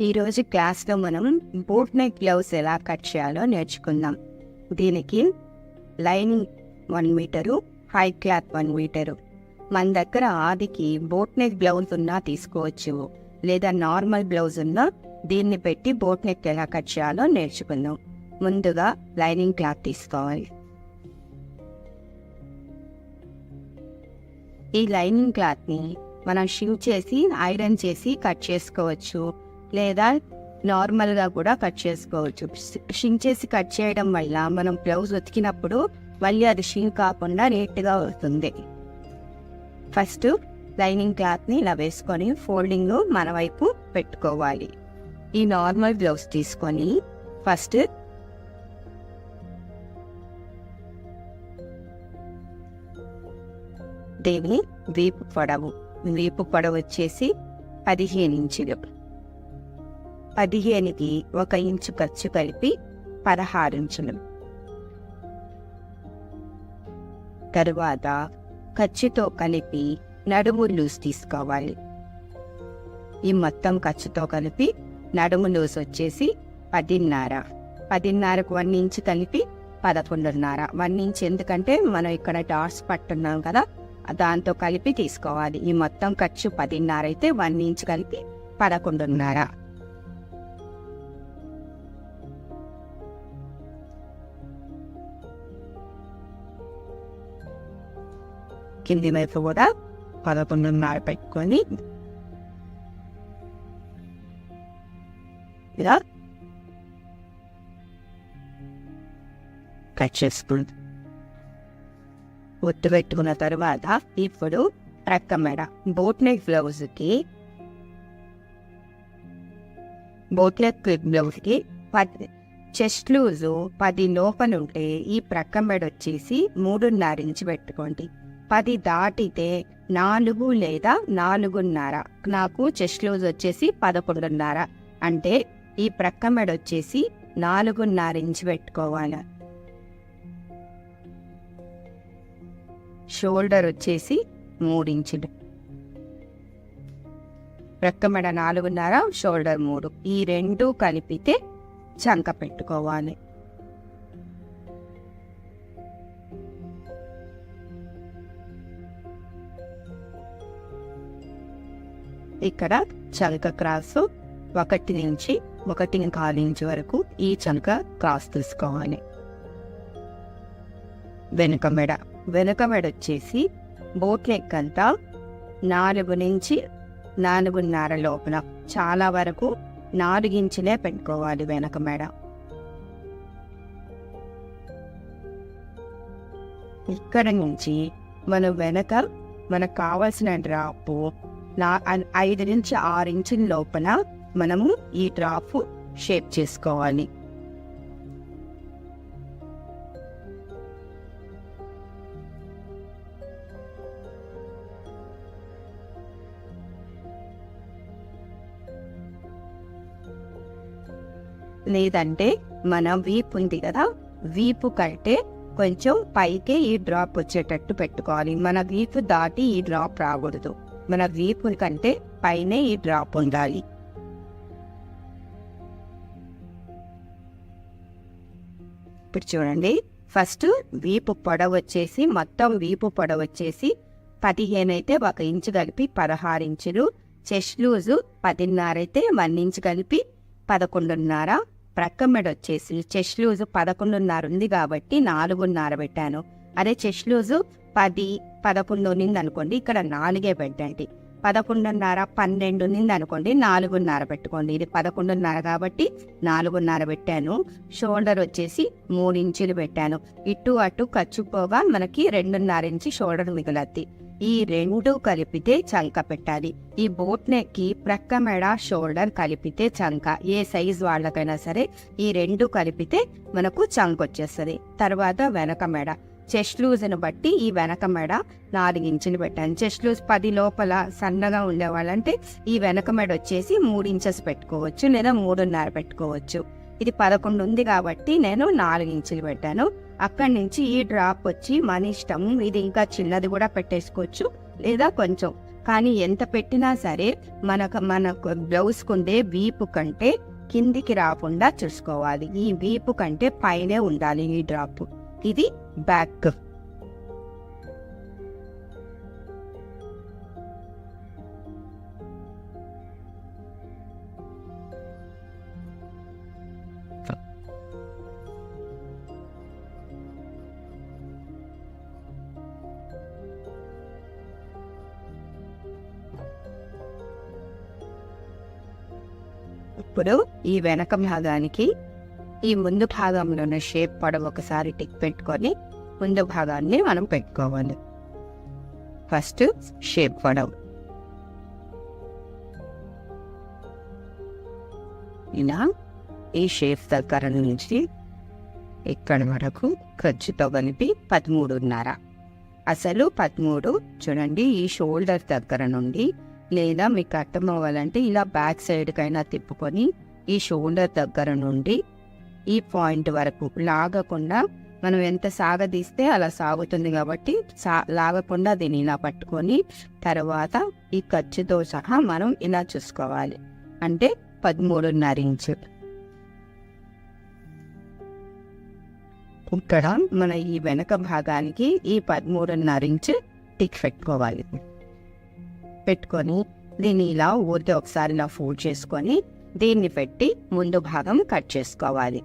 ఈరోజు క్లాస్లో మనం బోట్ నెక్ గ్లౌస్ ఎలా కట్ చేయాలో నేర్చుకుందాం. దీనికి lining one metre high cloth one metre. మన దగ్గర ఆదికి బోట్ నెక్ బ్లౌజ్ ఉన్నా తీసుకోవచ్చు. లేదా నార్మల్ బ్లౌజ్ ఉన్నా దీన్ని పెట్టి బోట్ నెక్ ఎలా కట్ చేయాలో నేర్చుకుందాం. ముందుగా లైనింగ్ క్లాత్ తీసుకోవాలి. ఈ లైనింగ్ క్లాత్ని మనం షివ్ చేసి ఐరన్ చేసి కట్ చేసుకోవచ్చు. లేదా నార్మల్గా కూడా కట్ చేసుకోవచ్చు. షింక్ చేసి కట్ చేయడం వల్ల మనం బ్లౌజ్ ఉతికినప్పుడు మళ్ళీ అది షింక్ కాకుండా నీట్గా వస్తుంది ఫస్ట్ లైనింగ్ క్లాత్ని ఇలా వేసుకొని ఫోల్డింగ్ మన వైపు పెట్టుకోవాలి. ఈ నార్మల్ బ్లౌజ్ తీసుకొని ఫస్ట్ దీని వీపు పొడవు వీపు పొడవు వచ్చేసి పదిహేను ఇంచులు. పదిహేనుకి ఒక ఇంచు ఖర్చు కలిపి పదహారు తరువాత ఖర్చుతో కలిపి నడుము లూజ్ తీసుకోవాలి. ఈ మొత్తం ఖర్చుతో కలిపి నడుము లూజ్ వచ్చేసి పదిన్నర. పదిన్నరకు వన్ ఇంచు కలిపి పదకొండున్నర. వన్ ఇంచ్ ఎందుకంటే మనం ఇక్కడ డాట్స్ పట్టున్నాం కదా దాంతో కలిపి తీసుకోవాలి. ఈ మొత్తం ఖర్చు పదిన్నర అయితే వన్ ఇంచ్ కలిపి పదకొండున్నర. కింది వైపు కూడా పదకొండున్నర పెట్టుకొని ఇలా. కట్ చేసుకుంది ఒట్టు పెట్టుకున్న తర్వాత ఇప్పుడు ప్రక్క మెడ బోట్ నెక్ బ్లౌజ్కి. బోట్ నెక్ బ్లౌజ్కి పది చెస్ట్ లూజు పది లోపల ఉంటే ఈ ప్రక్క మెడ వచ్చేసి మూడున్నర ఇంచు పెట్టుకోండి. పది దాటితే నాలుగు లేదా నాలుగున్నర. నాకు చెస్ట్ లూజ్ వచ్చేసి పదకొండున్నర. అంటే ఈ ప్రక్క మెడ వచ్చేసి నాలుగున్నర ఇంచు పెట్టుకోవాలి. షోల్డర్ వచ్చేసి మూడించులు. రెక్కమెడ నాలుగున్నర షోల్డర్ మూడు. ఈ రెండు కలిపితే చంక పెట్టుకోవాలి. ఇక్కడ చనక క్రాస్ ఒకటి నుంచి ఒకటి కాలు ఇంచు వరకు ఈ చనక క్రాస్ తీసుకోవాలి. వెనుక మెడ. వెనుక మెడ వచ్చేసి బోట్ నెక్ అంతా నాలుగు నుంచి నాలుగున్నర లోపల చాలా వరకు నాలుగించులే పెట్టుకోవాలి వెనక మెడ. ఇక్కడ నుంచి మనం వెనక మనకు కావాల్సిన డ్రాప్ నా ఐదు నుంచి ఆరు ఇంచుల లోపల మనము ఈ డ్రాప్ షేప్ చేసుకోవాలి. లేదంటే మన వీపు ఉంది కదా వీపు కంటే కొంచెం పైకే ఈ డ్రాప్ వచ్చేటట్టు పెట్టుకోవాలి. మన వీపు దాటి ఈ డ్రాప్ రాకూడదు. మన వీపు కంటే పైనే ఈ డ్రాప్ ఉండాలి. ఇప్పుడు చూడండి. ఫస్ట్ వీపు పొడవు వచ్చేసి మొత్తం వీపు పొడవు వచ్చేసి పదిహేను అయితే ఒక ఇంచు కలిపి పదహారు ఇంచులు చెస్ట్ లూజు పదిన్నర అయితే వన్ ఇంచు కలిపి పదకొండున్నర ప్రక్కమెడ వచ్చేసి చెస్ట్ లూజు పదకొండున్నర ఉంది కాబట్టి నాలుగున్నర పెట్టాను. అదే చెస్ట్ లూజు పది పదకొండు ఉన్నింది అనుకోండి ఇక్కడ నాలుగే పెట్టండి. పదకొండున్నర పన్నెండు ఉన్నింది అనుకోండి నాలుగున్నర పెట్టుకోండి. ఇది పదకొండున్నర కాబట్టి నాలుగున్నర పెట్టాను. షోల్డర్ వచ్చేసి మూడు ఇంచులు పెట్టాను. ఇటు అటు ఖర్చుపోగా మనకి రెండున్నర ఇంచి షోల్డర్ మిగులద్ది. ఈ రెండు కలిపితే చంక పెట్టాలి. ఈ బోట్ నెక్కి ప్రక్క మెడ షోల్డర్ కలిపితే చంక. ఏ సైజ్ వాళ్ళకైనా సరే ఈ రెండు కలిపితే మనకు చంక వచ్చేస్తుంది. తర్వాత వెనక మెడ. చెస్ట్ లూజ్ని బట్టి ఈ వెనక మెడ నాలుగు ఇంచులు పెట్టాను చెస్ట్ లూజ్ పది లోపల సన్నగా ఉండేవాళ్ళంటే ఈ వెనక మెడ వచ్చేసి మూడు ఇంచెస్ పెట్టుకోవచ్చు లేదా మూడున్నర పెట్టుకోవచ్చు. ఇది పదకొండు ఉంది కాబట్టి నేను నాలుగు ఇంచులు పెట్టాను. అక్కడి నుంచి ఈ డ్రాప్ వచ్చి మన ఇష్టం ఇది ఇంకా చిన్నది కూడా పెట్టేసుకోవచ్చు లేదా కొంచెం. కానీ ఎంత పెట్టినా సరే మనకు మనకు బ్లౌజ్ ఉండే వీపు కంటే కిందికి రాకుండా చూసుకోవాలి. ఈ వీపు కంటే పైనే ఉండాలి ఈ డ్రాప్. ఇది బ్యాక్. ఇప్పుడు ఈ వెనక భాగానికి ఈ ముందు భాగంలో ఉన్న షేప్ పడవ ఒకసారి టిక్ పెట్టుకొని ముందు భాగాన్ని మనం పెట్టుకోవాలి. ఫస్ట్ షేప్ పడవ. ఇలా ఈ షేప్ దగ్గర నుంచి ఇక్కడ వరకు ఖర్చుతో కలిపి పదమూడున్నర. అసలు పదమూడు చూడండి ఈ షోల్డర్ దగ్గర నుండి లేదా మీకు అర్థం అవ్వాలంటే ఇలా బ్యాక్ సైడ్కైనా తిప్పుకొని ఈ షోల్డర్ దగ్గర నుండి ఈ పాయింట్ వరకు లాగకుండా మనం ఎంత సాగదీస్తే అలా సాగుతుంది కాబట్టి సా లాగకుండా దీన్ని ఇలా పట్టుకొని తర్వాత ఈ ఖర్చుతో సహా మనం ఇలా చూసుకోవాలి. అంటే పదమూడున్నర ఇంచు. ఇక్కడ మన ఈ వెనక భాగానికి ఈ పదమూడున్నర ఇంచు టిక్ పెట్టుకోవాలి. పెట్టుకొని దీన్ని ఇలా ఊరితే ఒకసారి ఇలా ఫోల్డ్ చేసుకొని దీన్ని పెట్టి ముందు భాగం కట్ చేసుకోవాలి.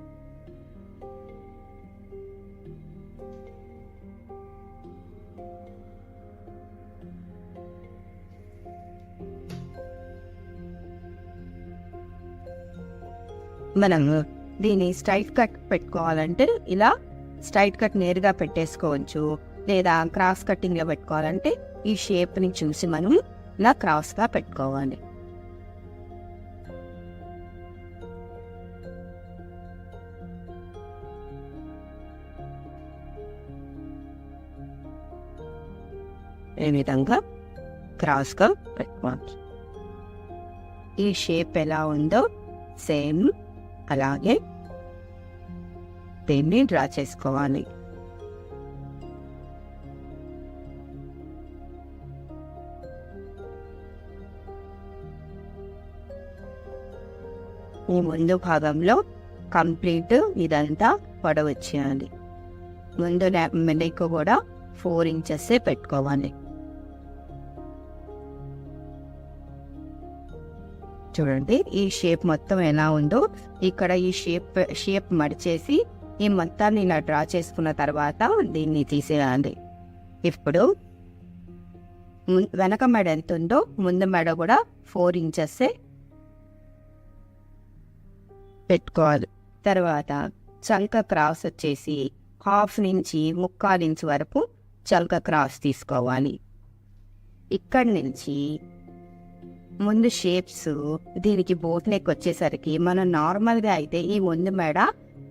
మనం దీన్ని స్ట్రైట్ కట్ పెట్టుకోవాలంటే ఇలా స్ట్రైట్ కట్ నేరుగా పెట్టేసుకోవచ్చు. లేదా క్రాస్ కటింగ్లో పెట్టుకోవాలంటే ఈ షేప్ని చూసి మనం ఇలా క్రాస్గా పెట్టుకోవాలి. ఈ విధంగా క్రాస్గా పెట్టుకోవాలి. ఈ షేప్ ఎలా ఉందో సేమ్ అలాగే దీన్ని డ్రా చేసుకోవాలి. ఈ ముందు భాగంలో కంప్లీట్ ఇదంతా పొడవచ్చేయాలి ముందు నెక్ కూడా ఫోర్ ఇంచెస్ పెట్టుకోవాలి. చూడండి. ఈ షేప్ మొత్తం ఎలా ఉందో ఇక్కడ ఈ షేప్ షేప్ మడిచేసి ఈ మొత్తాన్ని ఇలా డ్రా చేసుకున్న తర్వాత దీన్ని తీసేయాలి. ఇప్పుడు వెనక మెడ ఎంత ఉందో ముందు మెడ కూడా ఫోర్ ఇంచెస్ పెట్టుకోవాలి. తర్వాత చంక క్రాస్ వచ్చేసి హాఫ్ నుంచి ముక్కాలు ఇంచ్ వరకు చల్క క్రాస్ తీసుకోవాలి. ఇక్కడి నుంచి ముందు షేప్స్ దీనికి బోట్ నెక్ వచ్చేసరికి మనం నార్మల్గా అయితే ఈ ముందు మెడ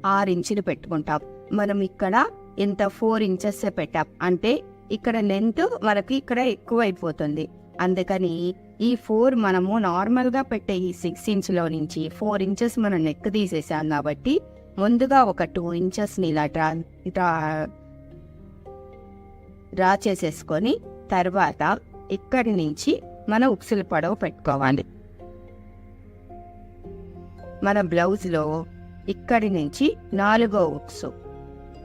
ఆరు ఇంచులు పెట్టుకుంటాం. మనం ఇక్కడ ఇంత ఫోర్ ఇంచెస్ పెట్టాం. అంటే ఇక్కడ లెంత్ మనకి ఇక్కడ ఎక్కువ అయిపోతుంది అందుకని ఈ ఫోర్ మనము నార్మల్గా పెట్టే ఈ సిక్స్ ఇంచ్లో నుంచి ఫోర్ ఇంచెస్ మనం నెక్ తీసేసాం కాబట్టి ముందుగా ఒక టూ ఇంచెస్ని ఇలా డ్రా డ్రా డ్రా చేసేసుకొని తర్వాత ఇక్కడి నుంచి మన ఉక్సుల పొడవు పెట్టుకోవాలి. మన బ్లౌజ్లో ఇక్కడి నుంచి నాలుగో ఉక్సు.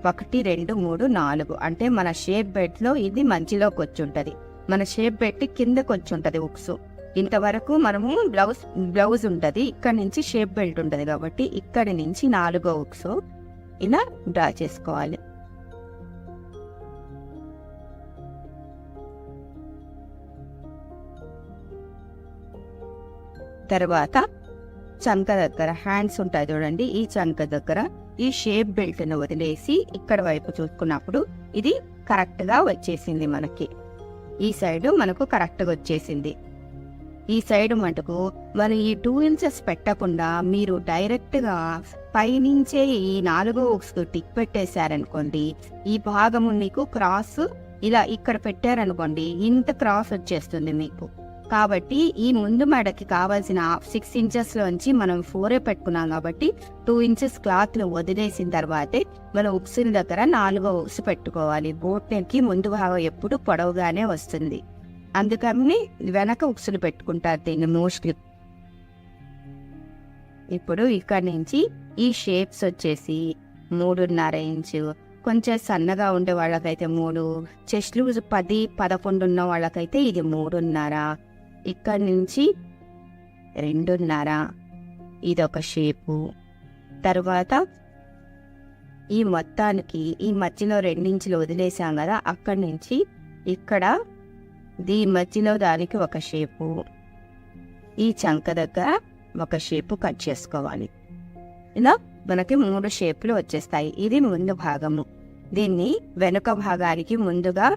ఒకటి రెండు మూడు నాలుగు. అంటే మన షేప్ బెడ్లో ఇది మంచిలోకి వచ్చి ఉంటుంది మన షేప్ బెడ్ కిందకి వచ్చి ఉంటుంది ఉక్సు. ఇంతవరకు మనము బ్లౌజ్ బ్లౌజ్ ఉంటుంది. ఇక్కడి నుంచి షేప్ బెల్ట్ ఉంటుంది కాబట్టి ఇక్కడి నుంచి నాలుగో ఉక్సు ఇలా డ్రా చేసుకోవాలి. తర్వాత చంక దగ్గర హ్యాండ్స్ ఉంటాయి చూడండి. ఈ చంక దగ్గర ఈ షేప్ బెల్ట్ను వదిలేసి ఇక్కడ వైపు చూసుకున్నప్పుడు ఇది కరెక్ట్గా వచ్చేసింది మనకి. ఈ సైడ్ మనకు కరెక్ట్గా వచ్చేసింది. ఈ సైడ్ మటుకు మరి ఈ టూ ఇంచెస్ పెట్టకుండా మీరు డైరెక్ట్గా పైనుంచే ఈ నాలుగు బుక్స్ టిక్ పెట్టేశారనుకోండి ఈ భాగము మీకు క్రాస్ ఇలా ఇక్కడ పెట్టారనుకోండి ఇంత క్రాస్ వచ్చేస్తుంది మీకు. కాబట్టి ఈ ముందు మెడకి కావాల్సిన సిక్స్ ఇంచెస్ లోంచి మనం ఫోరే పెట్టుకున్నాం కాబట్టి టూ ఇంచెస్ క్లాత్ను వదిలేసిన తర్వాతే మన ఉక్సుల దగ్గర నాలుగో ఉక్సు పెట్టుకోవాలి. బోట్ నెక్కి ముందు భాగం ఎప్పుడు పొడవుగానే వస్తుంది. అందుకని వెనక ఉక్సులు పెట్టుకుంటారు దీన్ని మోస్ట్లీ ఇప్పుడు ఇక్కడ నుంచి ఈ షేప్స్ వచ్చేసి మూడున్నర ఇంచు. కొంచెం సన్నగా ఉండే వాళ్ళకైతే మూడు. చెస్ట్ లూజ్ పది పదకొండు ఉన్న వాళ్ళకైతే ఇది మూడున్నర. ఇక్కడ నుంచి రెండున్నర. ఇది ఒక షేపు. తర్వాత ఈ మొత్తానికి ఈ మధ్యలో రెండించులు వదిలేసాం కదా అక్కడి నుంచి ఇక్కడ దీ మధ్యలో దానికి ఒక షేపు. ఈ చంక దగ్గర ఒక షేపు కట్ చేసుకోవాలి. ఇలా మనకి మూడు షేపులు వచ్చేస్తాయి. ఇది ముందు భాగము. దీన్ని వెనుక భాగానికి ముందుగా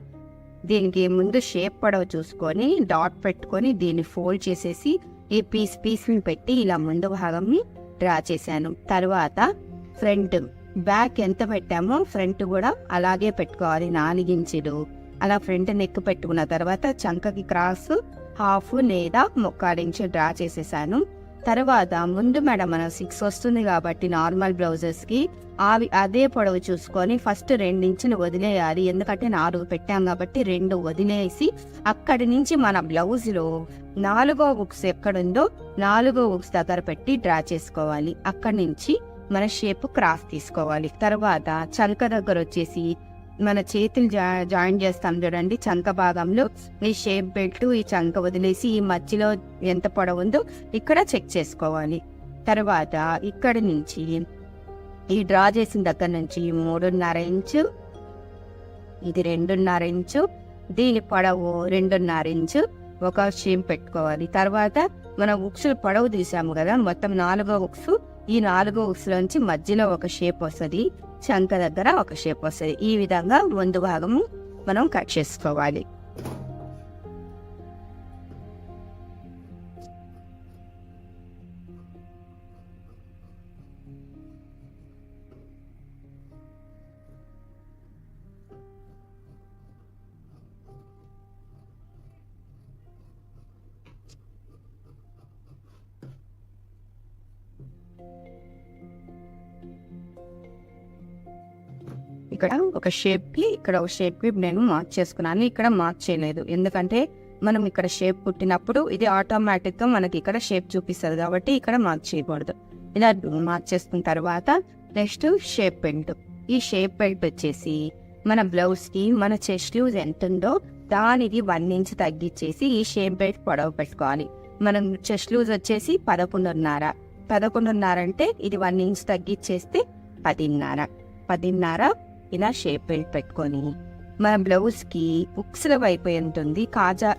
దీనికి ముందు షేప్ పొడవు చూసుకొని డాట్ పెట్టుకొని దీన్ని ఫోల్డ్ చేసేసి ఈ పీస్ పీస్ని పెట్టి ఇలా ముందు భాగంని డ్రా చేశాను. తర్వాత ఫ్రంట్ బ్యాక్ ఎంత పెట్టామో ఫ్రంట్ కూడా అలాగే పెట్టుకోవాలి నాలుగించులు అలా ఫ్రంట్ నెక్ పెట్టుకున్న తర్వాత చంకకి క్రాస్ హాఫ్ లేదా ముక్కాడించి డ్రా చేసేసాను. తర్వాత ముందు మేడం మనం సిక్స్ వస్తుంది కాబట్టి నార్మల్ బ్లౌజెస్కి అవి అదే పొడవు చూసుకొని ఫస్ట్ రెండించులు వదిలేయాలి. ఎందుకంటే నాలుగు పెట్టాం కాబట్టి రెండు వదిలేసి అక్కడి నుంచి మన బ్లౌజ్లో నాలుగో బుక్స్ ఎక్కడుందో నాలుగో బుక్స్ దగ్గర పెట్టి డ్రా చేసుకోవాలి. అక్కడి నుంచి మన షేప్ క్రాస్ తీసుకోవాలి. తర్వాత చంక దగ్గర వచ్చేసి మన చేతులు జా జాయిన్ చేస్తాం చూడండి. చంక భాగంలో ఈ షేప్ బెల్ట్ ఈ చంక వదిలేసి ఈ మధ్యలో ఎంత పొడవు ఉందో ఇక్కడ చెక్ చేసుకోవాలి. తర్వాత ఇక్కడి నుంచి ఈ డ్రా చేసిన దగ్గర నుంచి మూడున్నర ఇంచు ఇది రెండున్నర ఇంచు దీని పొడవు రెండున్నర ఇంచు ఒక షేప్ పెట్టుకోవాలి. తర్వాత మనం ఉక్సులు పొడవు తీసాము కదా మొత్తం నాలుగో ఉక్స్ ఈ నాలుగో ఉక్సులోంచి మధ్యలో ఒక షేప్ వస్తుంది చంక దగ్గర ఒక షేప్ వస్తుంది. ఈ విధంగా ముందు భాగము మనం కట్ చేసుకోవాలి. ఇక్కడ ఒక షేప్కి ఇక్కడ ఒక షేప్కి నేను మార్క్ చేసుకున్నాను. ఇక్కడ మార్క్ చేయలేదు. ఎందుకంటే మనం ఇక్కడ షేప్ పుట్టినప్పుడు ఇది ఆటోమేటిక్గా మనకి ఇక్కడ షేప్ చూపిస్తుంది కాబట్టి ఇక్కడ మార్క్ చేయకూడదు. ఇలా మార్క్ చేసుకున్న తర్వాత నెక్స్ట్ షేప్ బెల్ట్ ఈ షేప్ బెల్ట్ వచ్చేసి మన బ్లౌజ్కి మన చెస్ట్ లూజ్ ఎంత ఉందో దానికి వన్ ఇంచ్ తగ్గించేసి ఈ షేప్ బెల్ట్ పొడవు పెట్టుకోవాలి. మనం చెస్ట్ లూజ్ వచ్చేసి పదకొండున్నర. పదకొండున్నర అంటే ఇది వన్ ఇంచ్ తగ్గించేస్తే పదిన్నర. పదిన్నర ఇలా షేప్ బెల్ట్ పెట్టుకొని మన బ్లౌజ్కి ఉక్స్ల వైపు ఎంత ఉంది కాజా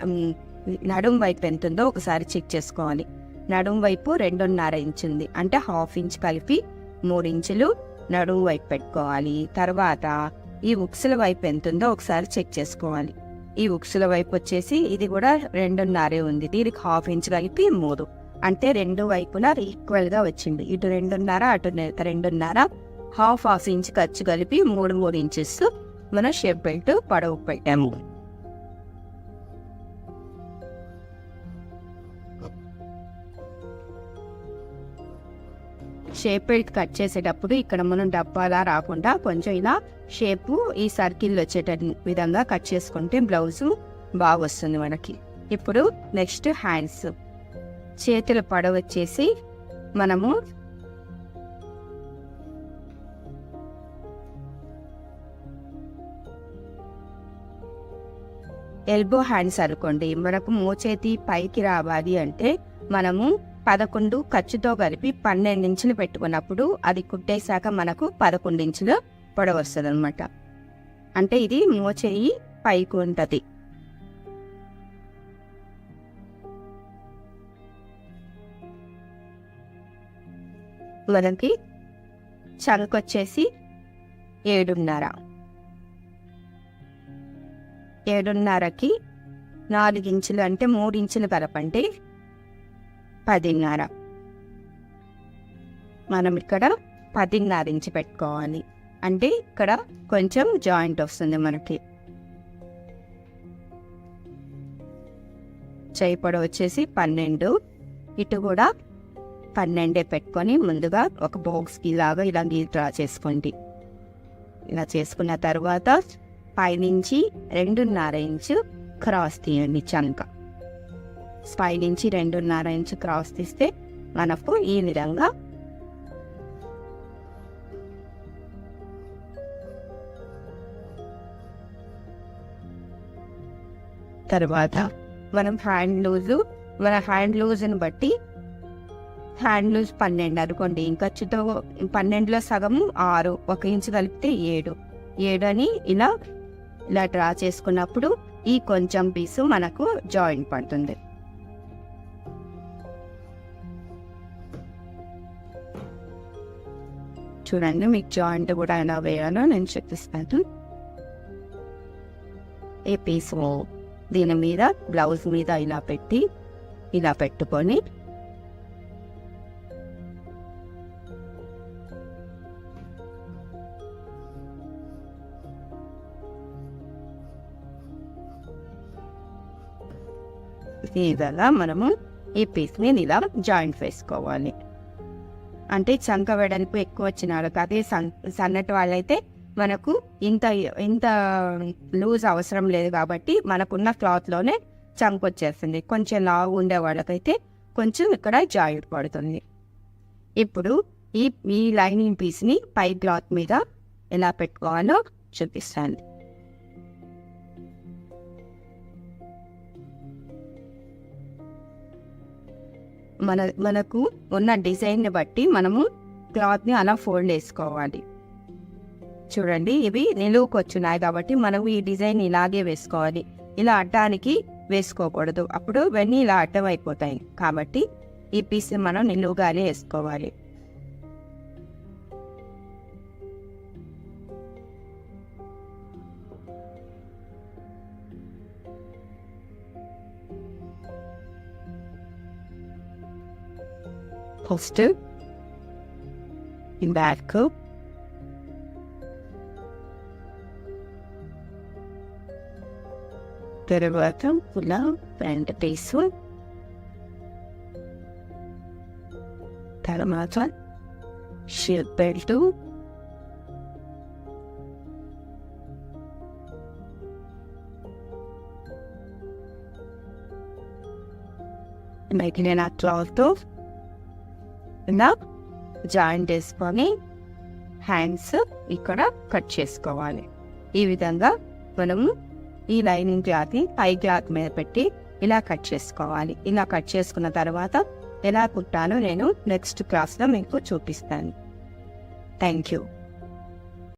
నడుం వైపు ఎంత ఉందో ఒకసారి చెక్ చేసుకోవాలి. నడుం వైపు రెండున్నర ఇంచ్ ఉంది. అంటే హాఫ్ ఇంచ్ కలిపి మూడు ఇంచులు నడుము వైపు పెట్టుకోవాలి. తర్వాత ఈ ఉక్సుల వైపు ఎంత ఉందో ఒకసారి చెక్ చేసుకోవాలి. ఈ ఉక్సుల వైపు వచ్చేసి ఇది కూడా రెండున్నరే ఉంది. దీనికి హాఫ్ ఇంచ్ కలిపి మూడు. అంటే రెండు వైపులా ఈక్వల్గా వచ్చింది. ఇటు రెండున్నర అటు రెండున్నర హాఫ్ హాఫ్ ఇంచ్ ఖర్చు కలిపి మూడు మూడు ఇంచెస్ మన షేప్ బెల్ట్ పడవ పెట్టాము షేప్ బెల్ట్ కట్ చేసేటప్పుడు ఇక్కడ మనం డబ్బాలా రాకుండా కొంచెం ఇలా షేపు ఈ సర్కిల్ వచ్చేట విధంగా కట్ చేసుకుంటే బ్లౌజ్ బాగా వస్తుంది మనకి. ఇప్పుడు నెక్స్ట్ హ్యాండ్స్. చేతుల పడవ వచ్చేసి మనము ఎల్బో హ్యాండ్స్ అనుకోండి మనకు మోచేతి పైకి రావాలి అంటే మనము పదకొండు ఖర్చుతో కలిపి పన్నెండు ఇంచులు పెట్టుకున్నప్పుడు అది కుట్టేశాక మనకు పదకొండు ఇంచులు పొడవు వస్తుంది అనమాట అంటే ఇది మోచేయి పైకి ఉంటుంది. మనకి చంకొచ్చేసి ఏడున్నర. ఏడున్నరకి నాలుగు ఇంచులు అంటే మూడు ఇంచులు కలపండి. పదిన్నర. మనం ఇక్కడ పదిన్నర ఇంచు పెట్టుకోవాలి. అంటే ఇక్కడ కొంచెం జాయింట్ వస్తుంది మనకి. చేయి పొడవు వచ్చేసి పన్నెండు. ఇటు కూడా పన్నెండే పెట్టుకొని ముందుగా ఒక బాక్స్కి లాగా ఇలా గీ డ్రా చేసుకోండి. ఇలా చేసుకున్న తర్వాత పైనుంచి రెండున్నర ఇంచు క్రాస్ తీయండి చంక. స్పై నుంచి రెండున్నర ఇంచు క్రాస్ తీస్తే మనకు ఈ విధంగా తర్వాత మనం హ్యాండ్ లూజు మన హ్యాండ్ లూజ్ని బట్టి హ్యాండ్ లూజ్ పన్నెండు అనుకోండి. ఖర్చుతో పన్నెండులో సగం ఆరు ఒక ఇంచు కలిపితే ఏడు. ఏడు అని ఇలా ఇలా డ్రా చేసుకున్నప్పుడు ఈ కొంచెం పీసు మనకు జాయింట్ పడుతుంది. చూడండి మీకు జాయింట్ కూడా ఎలా వేయాలో నేను చూపిస్తాను. ఈ పీస్ దీని మీద బ్లౌజ్ మీద ఇలా పెట్టి ఇలా పెట్టుకొని ఈ విధంగా మనము ఈ పీస్ని ఇలా జాయింట్ వేసుకోవాలి అంటే చంక వెడల్పు ఎక్కువ వచ్చినారు. అదే సన్ సన్నటి వాళ్ళైతే మనకు ఇంత ఇంత లూజ్ అవసరం లేదు కాబట్టి మనకున్న క్లాత్లోనే చంక వచ్చేస్తుంది. కొంచెం లావు ఉండే వాళ్ళకైతే కొంచెం ఇక్కడ జాయింట్ పడుతుంది. ఇప్పుడు ఈ ఈ లైనింగ్ పీస్ని పై క్లాత్ మీద ఎలా పెట్టుకోవాలో చూపిస్తాను. మన మనకు ఉన్న డిజైన్ని బట్టి మనము క్లాత్ని అలా ఫోల్డ్ వేసుకోవాలి చూడండి ఇవి నిలువుకు కాబట్టి మనం ఈ డిజైన్ ఇలాగే వేసుకోవాలి. ఇలా అడ్డానికి వేసుకోకూడదు. అప్పుడు ఇవన్నీ ఇలా అడ్డం అయిపోతాయి. కాబట్టి ఈ పీస్ మనం నిలువుగానే వేసుకోవాలి. equals to in that group. Derivatan, Pulam, and Pesul. Taramatan, Shilpeldu. Making an act out of ఇలా జాయిన్ చేసుకొని హ్యాండ్స్ ఇక్కడ కట్ చేసుకోవాలి. ఈ విధంగా మనము ఈ లైనింగ్ క్లాత్ని పై క్లాత్ మీద పెట్టి ఇలా కట్ చేసుకోవాలి. ఇలా కట్ చేసుకున్న తర్వాత ఎలా కుట్టాలో నేను నెక్స్ట్ క్లాస్లో మీకు చూపిస్తాను. Thank you